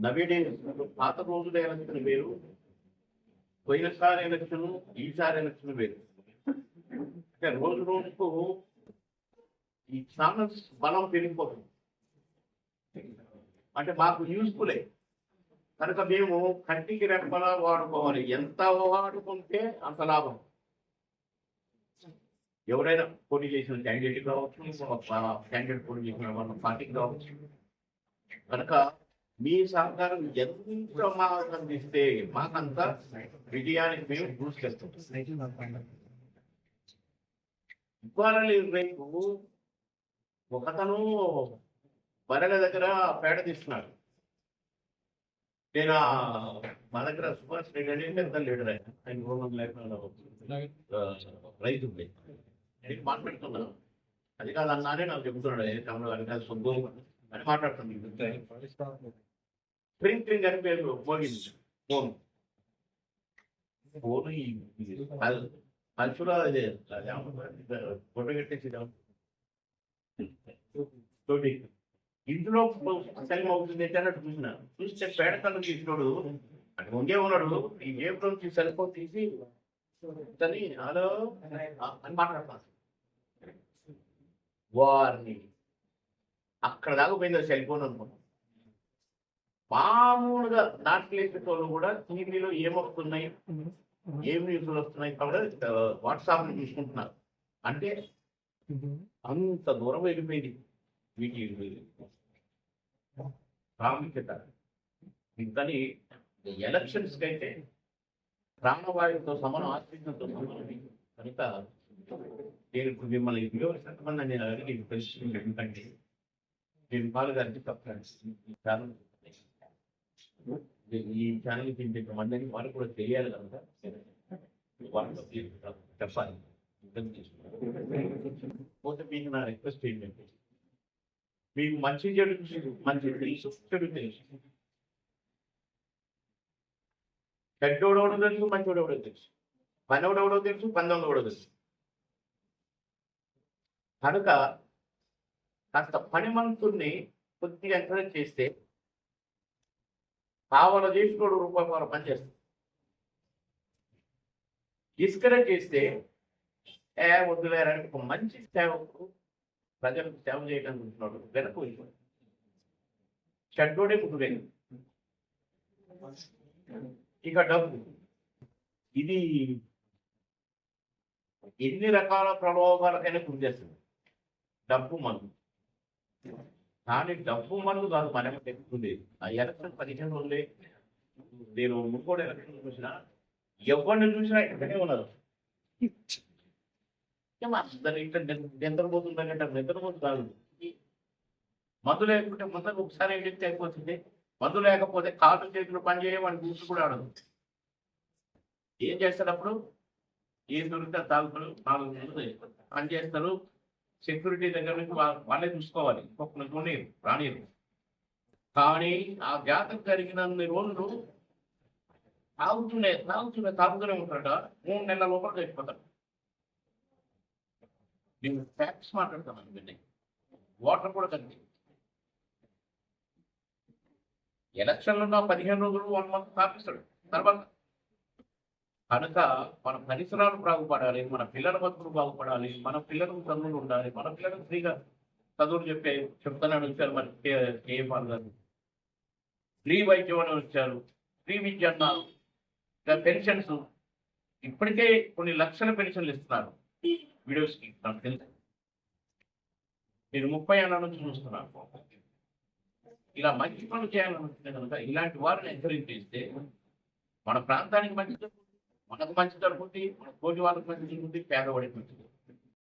నవీడే పాత రోజుల ఎలక్షన్ వేరు పోయినసారి ఎలక్షన్ ఈసారి ఎలక్షన్ వేరు అంటే రోజు రోజుకు ఈ ఛానల్స్ బలం పెరిగిపోతుంది. అంటే మాకు యూస్ఫులే. కనుక మేము కంటికి రెప్పలా వాడుకోవాలి. ఎంత వాడుకుంటే అంత లాభం. ఎవరైనా పోటీ చేసిన క్యాండిడేట్ కావచ్చు క్యాండిడేట్ పోటీ చేసిన వాళ్ళ పార్టీకి కావచ్చు. కనుక మీ సహకారం ఎంత మాకు అందిస్తే మాకంత విజయానికి మేము దూసుకెళ్తాం ఇవాళ లేదు రేపు ఒకతను బరల దగ్గర పేడ తీస్తున్నాడు. నేను మా దగ్గర సుభాష్ రెడ్డి అని పెద్ద లీడర్ ఆయన. ఆయన గవర్నమెంట్ లేకుండా రైతు నేను మాట్లాడుతున్నాను అది కాదు అన్నానే నాకు చెబుతున్నాడు. ఏ తమ్ముడు అది కాదు సొంతం అని మాట్లాడుతున్నాను స్ప్రింగ్ అని పేరు మోగింది ఫోన్. ఫోన్ అల్చురా అదే ఫోటో పెట్టేసి తోటి. ఇంట్లో సెల్ అవుతుంది ఏంటి అన్నట్టు చూసిన. చూస్తే పేడ కళ్ళు తీసినోడు అక్కడ ఉండే ఉన్నాడు ఈ జేబులో సెల్ ఫోన్ తీసి తని హలో అని మాట్లాడతాను. వారిని అక్కడ దాకా పోయింది సెల్ ఫోన్ అనుకున్నాను మామూలుగా నాట్లేసేటోళ్ళు కూడా టీవీలో ఏమొస్తున్నాయి ఏం న్యూస్లు వస్తున్నాయి కాబట్టి వాట్సాప్ చూసుకుంటున్నారు. అంటే అంత దూరం వెళ్ళిపోయింది వీటి ప్రాముఖ్యత. ఇంకని ఎలక్షన్స్ అయితే ప్రాణవాయువుతో సమానం ఆశ్రయించడంతో సమానం కనుక నేను ఇప్పుడు మిమ్మల్ని వివరించకుండా నేను అడిగి ప్రశ్న ఎందుకంటే నేను పాలుగారికి తప్ప ఈ ఛానల్ తింటే మందిని వాళ్ళు కూడా తెలియాలి కనుక వాళ్ళకి చెప్పాలి. పోతే మీకు నా రిక్వెస్ట్ ఏంటంటే మీకు మంచి చెడు మంచి తెలుసు చెడు తెలుసు. చెడ్డోడెవడో తెలుసు మంచోడెవడో తెలుసు. పనోడెవడో తెలుసు పందోడెవడో తెలుసు. కనుక కాస్త పనిమంతుల్ని కొద్దిగా ఎంకరేజ్ చేస్తే కావాల చేసుకోడు రూపాయి వాళ్ళ పనిచేస్తుంది డిస్కరేజ్ చేస్తే ఏ వద్దులేరని ఒక మంచి సేవకు ప్రజలకు సేవ చేయడానికి ఉంటున్నాడు వెనక వెళ్ళిపోయి చెడ్డోడే ముందుగా ఇక డబ్బు. ఇది ఎన్ని రకాల ప్రలోభాలకైనా గురి చేస్తుంది. డబ్బు మందు. కానీ డబ్బు మందు కాదు మన ఎక్కుతుంది ఆ ఎలక్షన్ పదిహేను రోజులే నేను ముక్కోడు ఎలక్షన్ చూసిన ఎవరిని చూసినా ఇక్కడే ఉన్నారు. అందరు ఇక్కడ నిద్రపోతుందంటే నిద్రపోతు కాదు. మందు లేకుంటే ముందర ఒకసారి ఎడిక్ట్ అయిపోతుంది. మందు లేకపోతే కాళ్ళు చేతులు పని చేయమని చూసి కూడా ఆడదు. ఏం చేస్తారు అప్పుడు? ఏం దొరికితే తాగుతారు. నాలుగు పని చేస్తారు. సెక్యూరిటీ దగ్గర నుంచి వాళ్ళే చూసుకోవాలి. ఇంకొకరు రానియరు కానీ ఆ జాతర జరిగినన్ని రోజులు తాగుతూనే తాగుతూనే తాగుతూనే ఉంటాడట మూడు నెలల లోపల చచ్చిపోతాడు నేను ఫ్యాక్ట్స్ మాట్లాడతాను బిడ్డ వాటర్ కూడా కలిగి ఎలక్షన్లు ఉన్న పదిహేను రోజులు వన్ మంత్ స్థాపిస్తాడు తర్వాత కనుక మన పరిసరాలు బాగుపడాలి మన పిల్లల బతుకులు బాగుపడాలి మన పిల్లలకు చదువులు ఉండాలి మన పిల్లలకు ఫ్రీగా చదువులు చెప్పే చెప్తానని వచ్చారు మన కేఎంఆర్ గారు. ఫ్రీ వైద్యం అని వచ్చారు ఫ్రీ విద్య అన్నారు ఇంకా పెన్షన్స్ ఇప్పటికే కొన్ని లక్షల పెన్షన్లు ఇస్తున్నారు. వీడియోస్కి నాకు తెలుసు. నేను ముప్పై ఏళ్ళ నుంచి చూస్తున్నాను ఇలా మంచి పనులు చేయాలనుకుంటే కనుక ఇలాంటి వారిని ఎంకరేజ్ చేస్తే మన ప్రాంతానికి మంచి మనకు మంచి జరుగుతుంది మన కోటి వాళ్ళకి మంచి జరుగుతుంది పేదవాడికి మంచిది.